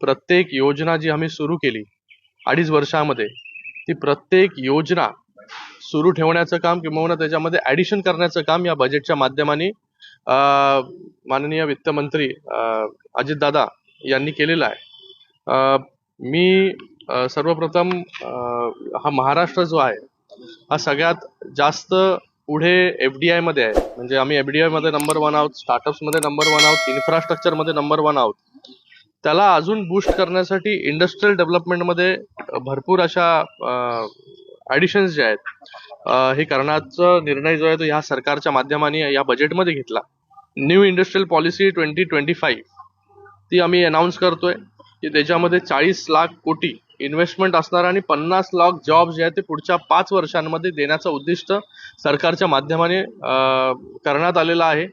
प्रत्येक योजना जी आम्ही सुरू केली अडीच वर्षामध्ये ती प्रत्येक योजना सुरू ठेवण्याचं काम किंवा त्याच्यामध्ये ऍडिशन करण्याचं काम या बजेटच्या माध्यमाने माननीय वित्तमंत्री अजितदादा यांनी केलेलं आहे. मी सर्वप्रथम हा महाराष्ट्र जो आहे हा सगळ्यात जास्त पुढे एफडीआयमध्ये आहे. म्हणजे आम्ही एफडीआयमध्ये नंबर वन आहोत स्टार्टअप्समध्ये नंबर वन आहोत इन्फ्रास्ट्रक्चरमध्ये नंबर वन आहोत. त्याला अजून बूस्ट करण्यासाठी इंडस्ट्रियल डेव्हलपमेंटमध्ये भरपूर अशा ऍडिशन्स जे आहेत हे करण्याचा निर्णय जो आहे तो ह्या सरकारच्या माध्यमाने या बजेटमध्ये घेतला. New industrial policy twenty twenty five ती आम्ही अनाऊन्स करतोय की त्याच्यामध्ये चाळीस लाख कोटी इन्व्हेस्टमेंट असणार आणि पन्नास लाख जॉब जे आहेत ते पुढच्या पाच वर्षांमध्ये देण्याचं उद्दिष्ट सरकारच्या माध्यमाने करण्यात आलेलं आहे.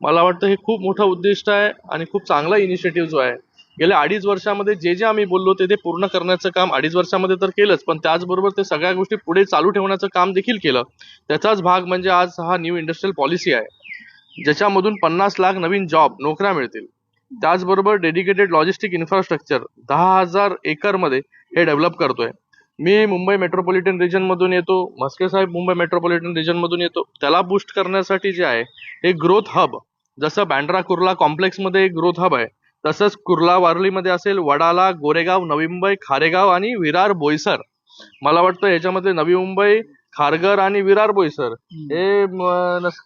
मला वाटतं हे खूप मोठं उद्दिष्ट आहे आणि खूप चांगला इनिशिएटिव्ह जो आहे गेल्या अडीच वर्षामध्ये जे जे आम्ही बोललो ते ते पूर्ण करण्याचं काम अडीच वर्षामध्ये तर केलंच पण त्याचबरोबर ते सगळ्या गोष्टी पुढे चालू ठेवण्याचं काम देखील केलं. त्याचाच भाग म्हणजे आज हा न्यू इंडस्ट्रियल पॉलिसी आहे ज्याच्यामधून पन्नास लाख नवीन जॉब नोकऱ्या मिळतील. त्याचबरोबर डेडिकेटेड लॉजिस्टिक इन्फ्रास्ट्रक्चर दहा हजार एकरमध्ये हे डेव्हलप करतोय. मी मुंबई मेट्रोपॉलिटन रिजनमधून येतो म्हस्के साहेब मुंबई मेट्रोपॉलिटन रिजनमधून येतो. त्याला बूस्ट करण्यासाठी जे आहे हे ग्रोथ हब जसं बँड्रा कुर्ला कॉम्प्लेक्समध्ये एक ग्रोथ हब आहे. तसंच कुर्ला वारलीमध्ये असेल वडाला गोरेगाव नवी मुंबई खारेगाव आणि विरार बोईसर. मला वाटतं याच्यामध्ये नवी मुंबई खारघर आणि विरार बोईसर हे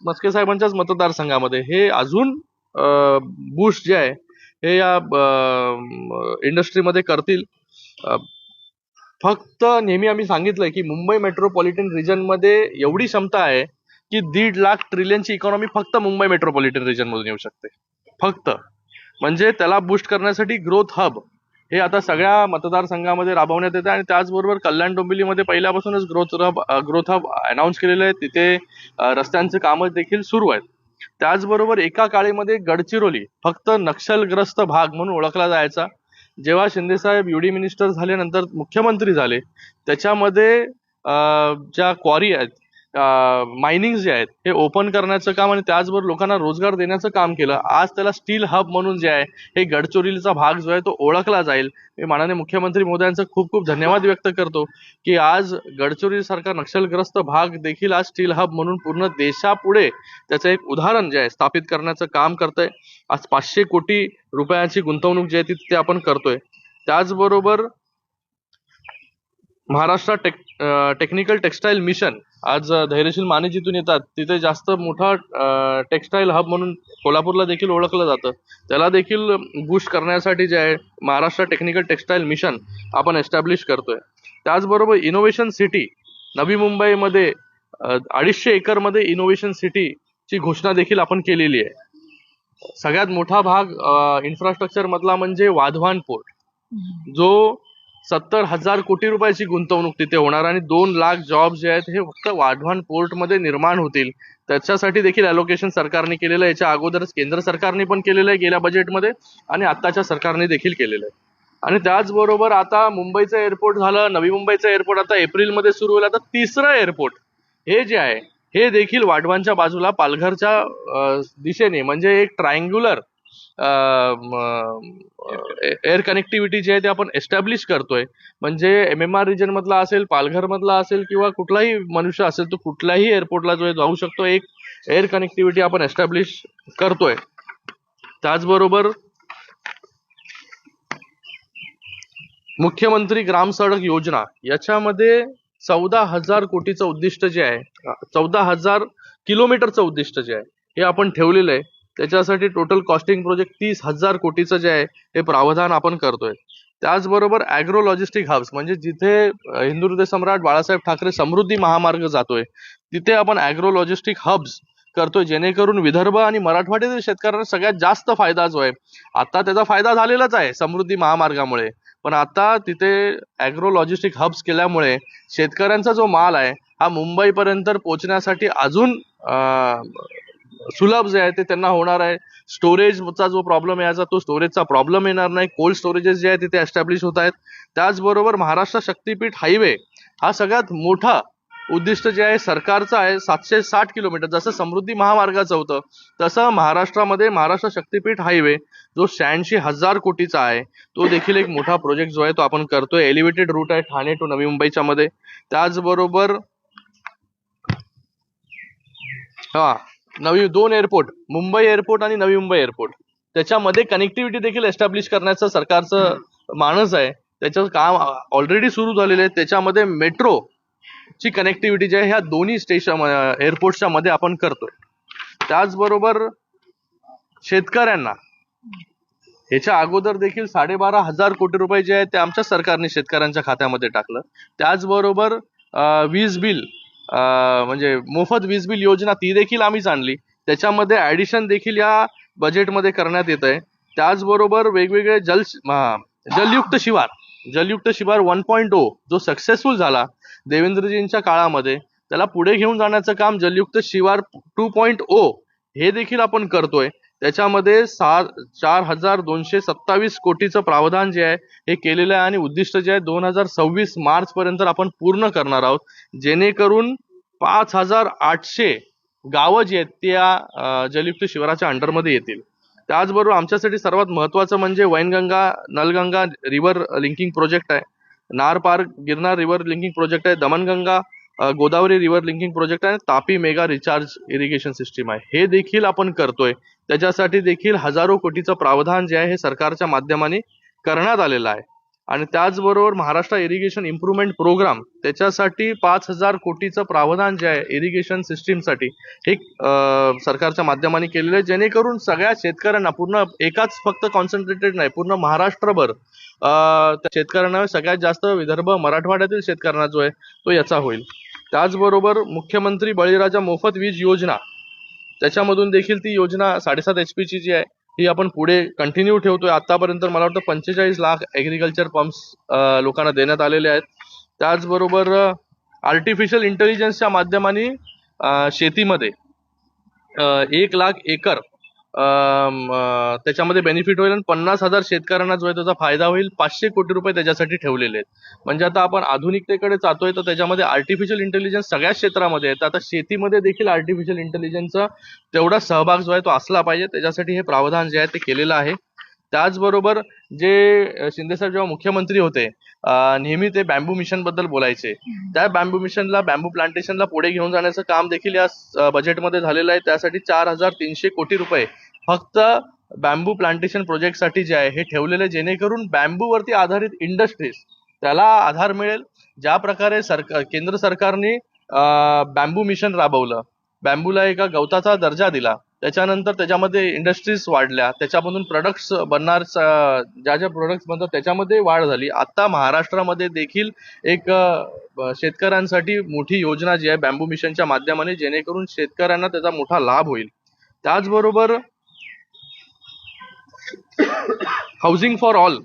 मस्के साहेबांच्याच मतदारसंघामध्ये. हे अजून बूस्ट जे आहे हे या इंडस्ट्रीमध्ये करतील. फक्त नेहमी आम्ही सांगितलंय की मुंबई मेट्रोपॉलिटन रिजनमध्ये एवढी क्षमता आहे की दीड लाख ट्रिलियनची इकॉनॉमी फक्त मुंबई मेट्रोपॉलिटन रिजन मधून येऊ शकते. फक्त. म्हणजे त्याला बूस्ट करण्यासाठी ग्रोथ हब हे आता सगळ्या मतदारसंघामध्ये राबवण्यात येतं आणि त्याचबरोबर कल्याण डोंबिवलीमध्ये पहिल्यापासूनच growth hub growth hub announce केलेले आहे. तिथे रस्त्यांचे कामं देखील सुरू आहेत. त्याचबरोबर एका काळीमध्ये गडचिरोली फक्त नक्षलग्रस्त भाग म्हणून ओळखला जायचा. जेव्हा शिंदेसाहेब युडी मिनिस्टर झाल्यानंतर मुख्यमंत्री झाले त्याच्यामध्ये ज्या क्वारी आहेत मायनिंग जे आहेत हे ओपन करण्याचं काम आणि त्याचबरोबर लोकांना रोजगार देण्याचं काम केलं. आज त्याला स्टील हब म्हणून जे आहे हे गडचिरोलीचा भाग जो आहे तो ओळखला जाईल. मी माननीय मुख्यमंत्री मोदयांचा खूप खूप धन्यवाद व्यक्त करतो की आज गडचिरोली सारखा नक्षलग्रस्त भाग देखील आज स्टील हब म्हणून पूर्ण देशापुढे त्याचं एक उदाहरण जे आहे स्थापित करण्याचं काम करतंय. आज पाचशे कोटी रुपयाची गुंतवणूक जी आहे ती तिथे आपण करतोय. त्याचबरोबर Maharashtra tech technical textile mission आज धैर्यशील माने जिथून येतात तिथे जास्त मोठा टेक्सटाईल हब म्हणून कोल्हापूरला देखील ओळखलं जातं. त्याला देखील बूस्ट करण्यासाठी जे आहे महाराष्ट्र टेक्निकल टेक्सटाईल मिशन आपण एस्टॅब्लिश करतोय. त्याचबरोबर इनोव्हेशन सिटी नवी मुंबईमध्ये अडीचशे एकरमध्ये इनोव्हेशन सिटीची घोषणा देखील आपण केलेली आहे. सगळ्यात मोठा भाग इन्फ्रास्ट्रक्चर मधला म्हणजे वाधवान पोर्ट जो सत्तर हजार कोटी रुपयाची गुंतवणूक तिथे होणार आणि दोन लाख जॉब जे आहेत हे फक्त वाढवण पोर्टमध्ये निर्माण होतील. त्याच्यासाठी देखील अलोकेशन सरकारने केलेलं आहे. याच्या अगोदरच केंद्र सरकारने पण केलेलं आहे गेल्या बजेटमध्ये आणि आत्ताच्या सरकारने देखील केलेलं आहे. आणि त्याचबरोबर आता मुंबईचं एअरपोर्ट झालं नवी मुंबईचं एअरपोर्ट आता एप्रिलमध्ये सुरू होईल. आता तिसरं एअरपोर्ट हे जे आहे हे देखील वाढवांच्या बाजूला पालघरच्या दिशेने म्हणजे एक ट्रायंग्युलर एअर कनेक्टिव्हिटी जी आहे ते आपण एस्टॅब्लिश करतोय. म्हणजे एम एम आर रिजन मधला असेल पालघर मधला असेल किंवा कुठलाही मनुष्य असेल तो कुठल्याही एअरपोर्टला जो जाऊ शकतो. एक एअर कनेक्टिव्हिटी आपण एस्टॅब्लिश करतोय. त्याचबरोबर मुख्यमंत्री ग्राम सडक योजना याच्यामध्ये चौदा हजार कोटीचं उद्दिष्ट जे आहे चौदा हजार किलोमीटरचं उद्दिष्ट जे आहे हे आपण ठेवलेलं आहे. त्याच्यासाठी टोटल कॉस्टिंग प्रोजेक्ट तीस हजार कोटीचं जे आहे हे प्रावधान आपण करतोय. त्याचबरोबर अॅग्रो लॉजिस्टिक हब्स म्हणजे जिथे अं, हिंदू हृदय सम्राट बाळासाहेब ठाकरे समृद्धी महामार्ग जातोय तिथे आपण अॅग्रो लॉजिस्टिक हब्स करतोय जेणेकरून विदर्भ आणि मराठवाड्यातील शेतकऱ्यांना सगळ्यात जास्त फायदा जो आहे आता त्याचा फायदा झालेलाच आहे समृद्धी महामार्गामुळे. पण आता तिथे अॅग्रो लॉजिस्टिक हब्स केल्यामुळे शेतकऱ्यांचा जो माल आहे हा मुंबईपर्यंत पोहोचण्यासाठी अजून सुलभ जे आहे ते त्यांना होणार आहे. स्टोरेजचा जो प्रॉब्लेम यायचा तो स्टोरेजचा प्रॉब्लेम येणार नाही. कोल्ड स्टोरेजेस जे आहे तिथे एस्टॅब्लिश होत आहेत. त्याचबरोबर महाराष्ट्र शक्तीपीठ हायवे हा सगळ्यात मोठा उद्दिष्ट जे आहे सरकारचं आहे सातशे साठ किलोमीटर. जसं समृद्धी महामार्गाचं होतं तसं महाराष्ट्रामध्ये महाराष्ट्र शक्तीपीठ हायवे जो शहाऐंशी हजार कोटीचा आहे तो देखील एक मोठा प्रोजेक्ट जो आहे तो आपण करतोय. एलिव्हेटेड रूट आहे ठाणे टू नवी मुंबईच्या मध्ये त्याचबरोबर हा नवी दोन एअरपोर्ट मुंबई एअरपोर्ट आणि नवी मुंबई एअरपोर्ट त्याच्यामध्ये कनेक्टिव्हिटी देखील एस्टॅब्लिश करण्याचं सरकारचं मानस आहे. त्याचं काम ऑलरेडी सुरू झालेलं आहे. त्याच्यामध्ये मेट्रो ची कनेक्टिव्हिटी जी आहे ह्या दोन्ही स्टेशन एअरपोर्टच्या मध्ये आपण करतोय. त्याचबरोबर शेतकऱ्यांना ह्याच्या अगोदर देखील साडेबारा हजार कोटी रुपये जे आहे ते आमच्या सरकारने शेतकऱ्यांच्या खात्यामध्ये टाकलं. त्याचबरोबर वीज बिल म्हणजे मोफत वीज बिल योजना ती देखील आम्हीच आणली. त्याच्यामध्ये ॲडिशन देखील या बजेटमध्ये करण्यात येत आहे. त्याचबरोबर वेगवेगळे जल जलयुक्त शिवार. जलयुक्त शिवार वन पॉईंट ओ जो सक्सेसफुल झाला देवेंद्रजींच्या काळामध्ये त्याला पुढे घेऊन जाण्याचं काम जलयुक्त शिवार टू पॉईंट ओ हे देखील आपण करतोय. त्याच्यामध्ये सहा चार हजार दोनशे सत्तावीस कोटीचं प्रावधान जे आहे हे केलेलं आहे आणि उद्दिष्ट जे आहे दोन हजार सव्वीस मार्च पर्यंत आपण पूर्ण करणार आहोत. जेणेकरून पाच हजार आठशे गावं जी आहेत त्या जलयुक्त शिवाराच्या अंडरमध्ये येतील. त्याचबरोबर आमच्यासाठी सर्वात महत्वाचं म्हणजे Wainganga Nalganga river linking project आहे. Nar Par Girnar river linking project आहे. Damanganga Godavari river linking project आहे. Tapi mega recharge irrigation system आहे. हे देखील आपण करतोय. त्याच्यासाठी देखील हजारो कोटीचं प्रावधान जे आहे हे सरकारच्या माध्यमाने करण्यात आलेलं आहे. आणि त्याचबरोबर महाराष्ट्र इरिगेशन इम्प्रुव्हमेंट प्रोग्राम त्याच्यासाठी पाच हजार कोटीचं प्रावधान जे आहे इरिगेशन सिस्टीमसाठी हे सरकारच्या माध्यमाने केलेलं आहे. जेणेकरून सगळ्या शेतकऱ्यांना पूर्ण एकाच फक्त कॉन्सन्ट्रेटेड नाही पूर्ण महाराष्ट्रभर त्या शेतकऱ्यांना सगळ्यात जास्त विदर्भ मराठवाड्यातील शेतकऱ्यांना जो आहे तो याचा होईल. त्याचबरोबर मुख्यमंत्री बळीराजा मोफत वीज योजना त्याच्यामधून देखील ती योजना साडेसात एच पीची जी आहे ही आपण पुढे कंटिन्यू ठेवतोय. आतापर्यंत मला वाटतं पंचेचाळीस लाख ऍग्रिकल्चर पंप्स लोकांना देण्यात आलेले आहेत. त्याचबरोबर आर्टिफिशियल इंटेलिजन्सच्या माध्यमाने शेतीमध्ये एक लाख एकर त्याच्यामध्ये बेनिफिट होईल आणि पन्नास हजार शेतकऱ्यांना जो आहे त्याचा फायदा होईल. पाचशे कोटी रुपये त्याच्यासाठी ठेवलेले आहेत. म्हणजे आता आपण आधुनिकतेकडे जातोय तर त्याच्यामध्ये आर्टिफिशियल इंटेलिजन्स सगळ्याच क्षेत्रामध्ये आहे तर आता शेतीमध्ये देखील आर्टिफिशियल इंटेलिजन्सचा तेवढा सहभाग जो आहे तो असला पाहिजे. त्याच्यासाठी हे प्रावधान जे आहे ते केलेलं आहे. त्याचबरोबर जे अं, शिंदेसाहेब जेव्हा मुख्यमंत्री होते नेहमी ते बॅम्बू मिशनबद्दल बोलायचे. त्या बॅम्बू मिशनला बॅम्बू प्लांटेशनला पुढे घेऊन जाण्याचं काम देखील या बजेटमध्ये झालेलं आहे. त्यासाठी चार हजार तीनशे कोटी रुपये फक्त बॅम्बू प्लांटेशन प्रोजेक्टसाठी जे आहे हे ठेवलेले जेणेकरून बॅम्बूवरती आधारित इंडस्ट्रीज त्याला आधार मिळेल. ज्या प्रकारे सरकार केंद्र सरकारने बॅम्बू मिशन राबवलं. बॅम्बूला एका गवताचा दर्जा दिला. त्याच्यानंतर त्याच्यामध्ये इंडस्ट्रीज वाढल्या. त्याच्यामधून प्रोडक्ट्स बनणार ज्या ज्या प्रोडक्ट्स बनतात त्याच्यामध्ये वाढ झाली. आता महाराष्ट्रामध्ये देखील एक शेतकऱ्यांसाठी मोठी योजना जी आहे बॅम्बू मिशनच्या माध्यमाने जेणेकरून शेतकऱ्यांना त्याचा मोठा लाभ होईल. त्याचबरोबर हाऊसिंग फॉर ऑल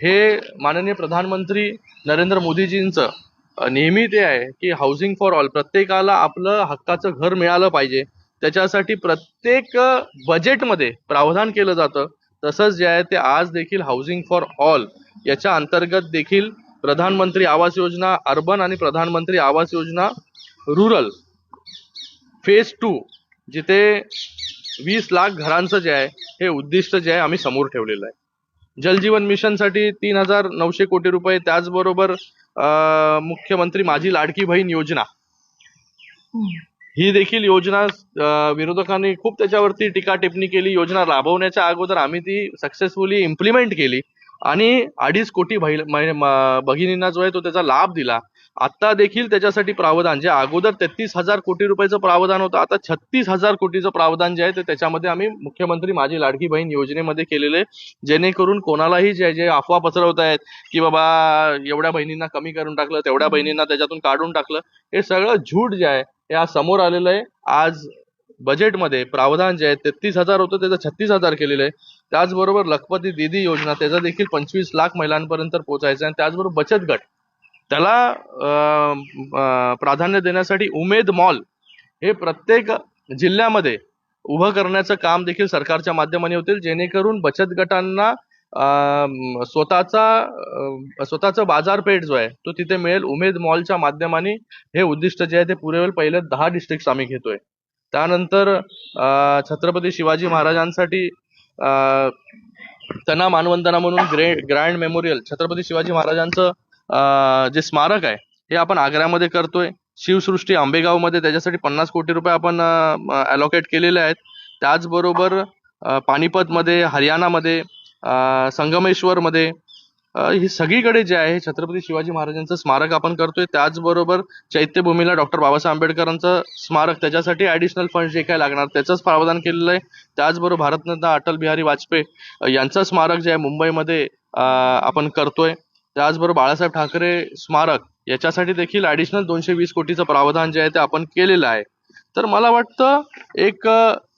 हे माननीय प्रधानमंत्री नरेंद्र मोदीजींचं नेहमी ते आहे की हाऊसिंग फॉर ऑल प्रत्येकाला आपलं हक्काचं घर मिळालं पाहिजे. त्याच्यासाठी प्रत्येक बजेटमध्ये प्रावधान केलं जातं. तसंच जे आहे ते आज देखील हाऊसिंग फॉर ऑल याच्या अंतर्गत देखील प्रधानमंत्री आवास योजना अर्बन आणि प्रधानमंत्री Awas Yojana rural phase two जिथे वीस लाख घरांचं जे आहे हे उद्दिष्ट जे आहे आम्ही समोर ठेवलेलं आहे. जलजीवन मिशनसाठी तीन हजार नऊशे कोटी रुपये त्याचबरोबर मुख्यमंत्री माझी लाडकी बहीण योजना. ही देखील योजना विरोधकांनी खूप त्याच्यावरती टीका टिप्पणी केली. योजना राबवण्याच्या अगोदर आम्ही ती सक्सेसफुली इम्प्लिमेंट केली. आणि अडीच कोटी भगिनींना जो आहे तो त्याचा लाभ दिला. आता देखील त्याच्यासाठी प्रावधान जे अगोदर तेहतीस हजार कोटी रुपयाचं प्रावधान होतं आता छत्तीस हजार कोटीचं प्रावधान जे आहे ते त्याच्यामध्ये आम्ही मुख्यमंत्री माझी लाडकी बहीण योजनेमध्ये केलेले जेणेकरून कोणालाही जे जे अफवा पसरवत आहेत की बाबा एवढ्या बहिणींना कमी करून टाकलं तेवढ्या बहिणींना त्याच्यातून काढून टाकलं हे सगळं झूट जे आहे हे आज समोर आलेलं आहे. आज बजेटमध्ये प्रावधान जे आहे तेहतीस हजार होतं त्याचं छत्तीस हजार केलेलं आहे. त्याचबरोबर लखपती दिदी योजना त्याचा देखील पंचवीस लाख महिलांपर्यंत पोहोचायचं आहे आणि त्याचबरोबर बचत गट. त्याला प्राधान्य देण्यासाठी उमेद मॉल हे प्रत्येक जिल्ह्यामध्ये उभं करण्याचं काम देखील सरकारच्या माध्यमाने होतील. जेणेकरून बचत गटांना स्वतःचा स्वतःचा बाजारपेठ जो आहे तो तिथे मिळेल. उमेद मॉलच्या माध्यमाने हे उद्दिष्ट जे आहे ते पुरे होईल. पहिले दहा डिस्ट्रिक्ट आम्ही घेतोय. त्यानंतर छत्रपती शिवाजी महाराजांसाठी त्यांना मानवंदना म्हणून ग्रे ग्रँड मेमोरियल छत्रपती शिवाजी महाराजांचं जे स्मारक आहे हे आपण आग्र्यामध्ये करतोय. शिवसृष्टी आंबेगावमध्ये त्याच्यासाठी पन्नास कोटी रुपये आपण ॲलोकेट केलेले आहेत. त्याचबरोबर पानिपतमध्ये हरियाणामध्ये संगमेश्वरमध्ये ही सगळीकडे जे आहे छत्रपती शिवाजी महाराजांचं स्मारक आपण करतोय. त्याचबरोबर चैत्यभूमीला डॉक्टर बाबासाहेब आंबेडकरांचं स्मारक त्याच्यासाठी ॲडिशनल फंड जे काय लागणार त्याचंच प्रावधान केलेलं आहे. त्याचबरोबर भारतरत्न अटल बिहारी वाजपेयी यांचं स्मारक जे आहे मुंबईमध्ये आपण करतोय. त्याचबरोबर बाळासाहेब ठाकरे स्मारक याच्यासाठी देखील ॲडिशनल दोनशे वीस कोटीचं प्रावधान जे आहे ते आपण केलेलं आहे. तर मला वाटतं एक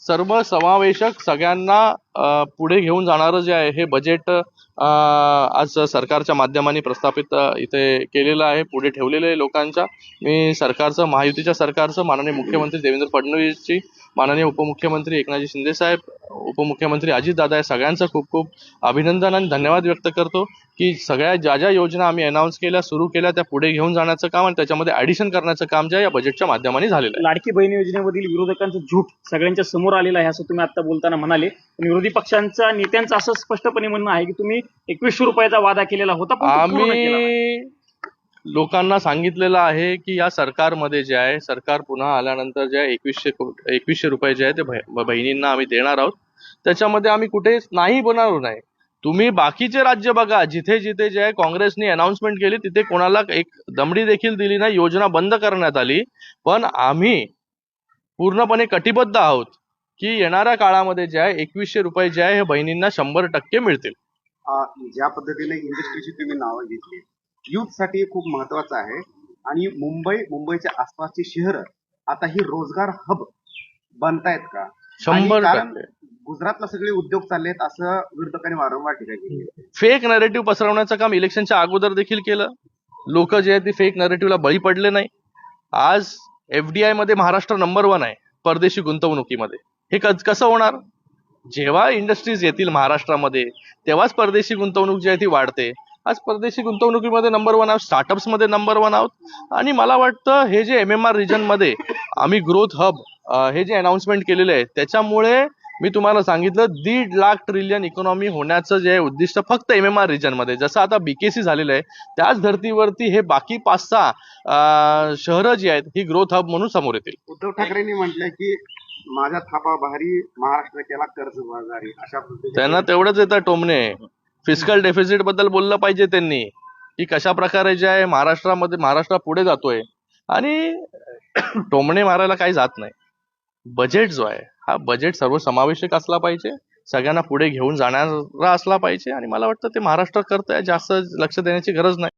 सर्व समावेशक सगळ्यांना पुढे घेऊन जाणारं जे आहे हे बजेट आज सरकारच्या माध्यमाने प्रस्थापित इथे केलेलं आहे पुढे ठेवलेलं आहे लोकांच्या. मी सरकारचं महायुतीच्या सरकारचं माननीय मुख्यमंत्री देवेंद्र फडणवीसची माननीय उपमुख्यमंत्री एकनाथजी शिंदे साहेब उपमुख्यमंत्री अजितदादा या सगळ्यांचं खूप खूप अभिनंदन आणि धन्यवाद व्यक्त करतो की सगळ्या ज्या ज्या योजना आम्ही अनाऊन्स केल्या सुरू केल्या त्या पुढे घेऊन जाण्याचं काम आणि त्याच्यामध्ये ऍडिशन करण्याचं काम जे या बजेटच्या माध्यमाने झालेलं आहे लाडकी बहीण योजनेमधील विरोधकांचं झूट सगळ्यांच्या समोर आलेलं आहे असं तुम्ही आता बोलताना म्हणाले पण विरोधी पक्षांच्या नेत्यांचं असं स्पष्टपणे म्हणणं आहे की तुम्ही एकवीसशे रुपयाचा वादा केलेला होता. आम्ही लोकांना सांगितलेलं आहे की या सरकारमध्ये जे आहे सरकार पुन्हा आल्यानंतर जे एकवीसशे एकवीसशे रुपये जे आहे ते बहिणींना आम्ही देणार आहोत. त्याच्यामध्ये आम्ही कुठे नाही बनणार नाही. तुम्ही बाकीचे राज्य बघा जिथे जिथे जे आहे काँग्रेसने अनाउन्समेंट केली तिथे कोणाला एक दमडी देखील दिली नाही योजना बंद करण्यात आली. पण आम्ही पूर्णपणे कटिबद्ध आहोत की येणाऱ्या काळामध्ये जे आहे एकवीसशे रुपये जे आहे हे बहिणींना शंभर टक्के मिळतील. ज्या पद्धतीने इंडस्ट्रीची तुम्ही नावं घेतली युथसाठी खूप महत्वाचं आहे. आणि मुंबई मुंबईच्या आसपासची शहरं आता ही रोजगार हब बनतायत का? शंभर कारण गुजरातला सगळे उद्योग चाललेत असं विरोधकांनी वारंवार टीका केली. फेक नरेटिव्ह पसरवण्याचं काम इलेक्शनच्या अगोदर देखील केलं. लोक जे आहेत ते फेक नरेटिव्हला बळी पडले नाही. आज एफडीआयमध्ये महाराष्ट्र नंबर वन आहे परदेशी गुंतवणुकीमध्ये. हे कसं होणार? जेव्हा इंडस्ट्रीज येतील महाराष्ट्रामध्ये तेव्हाच परदेशी गुंतवणूक जी आहे ती वाढते. आज परदेशी गुंतवणुकीमध्ये नंबर वन आहोत स्टार्टअप्समध्ये नंबर वन आहोत. आणि मला वाटतं हे जे एम एम आर रिजनमध्ये आम्ही ग्रोथ हब हे जे अनाउन्समेंट केलेले आहे त्याच्यामुळे मी तुम्हाला सांगितलं दीड लाख ट्रिलियन इकॉनॉमी होण्याचं जे उद्दिष्ट फक्त एम एम आर रिजनमध्ये. जसं आता बीकेसी झालेलं आहे त्याच धर्तीवरती हे बाकी पाच सहा शहरं जी आहेत ही ग्रोथ हब म्हणून समोर येतील. उद्धव ठाकरेंनी म्हटलंय की माझ्या थापा भारी महाराष्ट्र केला कर्ज बाजारी अशा पद्धतीने. त्यांना तेवढंच येतं टोमणे. फिजिकल डेफिसिटबद्दल बोललं पाहिजे त्यांनी. की कशा प्रकारे जे आहे महाराष्ट्रामध्ये महाराष्ट्र पुढे जातोय. आणि टोमणे मारायला काही जात नाही. बजेट जो आहे हा बजेट सर्वसमावेशक असला पाहिजे. सगळ्यांना पुढे घेऊन जाणारा असला पाहिजे. आणि मला वाटतं ते महाराष्ट्र करतंय जास्त लक्ष देण्याची गरज नाही.